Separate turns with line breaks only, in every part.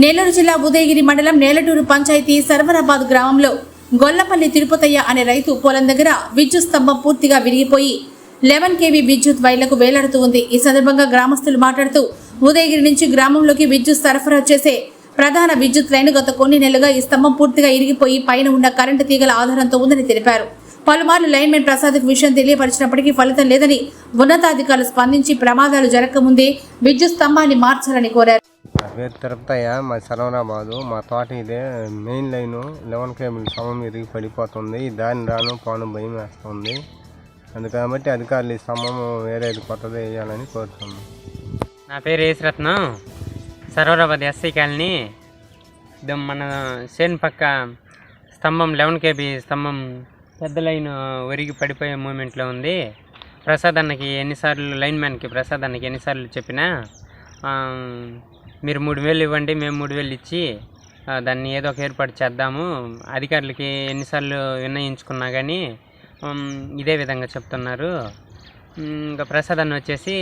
నెల్లూరు జిల్లా ఉదయగిరి మండలం నేలటూరు పంచాయతీ సర్వరాబాద్ గ్రామంలో గొల్లపల్లి తిరుపతయ్య అనే రైతు పొలం దగ్గర విద్యుత్ స్తంభం పూర్తిగా విరిగిపోయి లెవెన్ కేవీ విద్యుత్ వైర్లకు వేలాడుతూ ఉంది. ఈ సందర్భంగా గ్రామస్తులు మాట్లాడుతూ ఉదయగిరి నుంచి గ్రామంలోకి విద్యుత్ సరఫరా చేసే ప్రధాన విద్యుత్ లైన్ గత కొన్ని నెలలుగా ఈ స్తంభం పూర్తిగా ఇరిగిపోయి పైన ఉన్న కరెంటు తీగల ఆధారంతో ఉందని తెలిపారు. పలుమార్లు లైన్మెన్ ప్రసాద్కు విషయం తెలియపరిచినప్పటికీ ఫలితం లేదని ఉన్నతాధికారులు స్పందించి ప్రమాదాలు జరగకముందే విద్యుత్ స్తంభాన్ని మార్చాలని కోరారు.
నా పేరు తిరుపతయ్య మా సరవరాబాదు మా తోట ఇదే మెయిన్ లైను. లెవెన్ కేబుల్ స్తంభం ఇరిగి పడిపోతుంది. దాని రాను పాను భయం వేస్తుంది. అందుకు అధికారులు ఈ స్తంభం వేరేది కొత్తది వేయాలని కోరుతున్నాను
నా పేరు యేసురత్నం. సరవరాబాద్ SC colony. మన సేన్ పక్క స్తంభం లెవెన్ కేబీ స్తంభం పెద్ద లైన్ ఒరిగి పడిపోయే మూమెంట్లో ఉంది. ప్రసాద్ అన్నకి ఎన్నిసార్లు లైన్ మ్యాన్కి ప్రసాద్ అన్నకి ఎన్నిసార్లు చెప్పినా మీరు మూడు వేలు ఇవ్వండి మేము మూడు వేలు ఇచ్చి దాన్ని ఏదో ఒక ఏర్పాటు చేద్దాము. అధికారులకి ఎన్నిసార్లు విన్నయించుకున్నా కానీ ఇదే విధంగా చెప్తున్నారు. ఇంకా ప్రసాద్ అన్న వచ్చేసి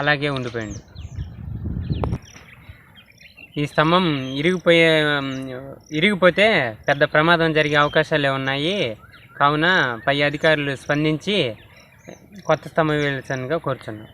అలాగే ఉండిపోయింది ఈ స్తంభం ఇరిగిపోయే ఇరిగిపోతే పెద్ద ప్రమాదం జరిగే అవకాశాలే ఉన్నాయి. కావున పై అధికారులు స్పందించి కొత్త స్తంభం వేయాల్సిందిగా కోరుచున్నాం.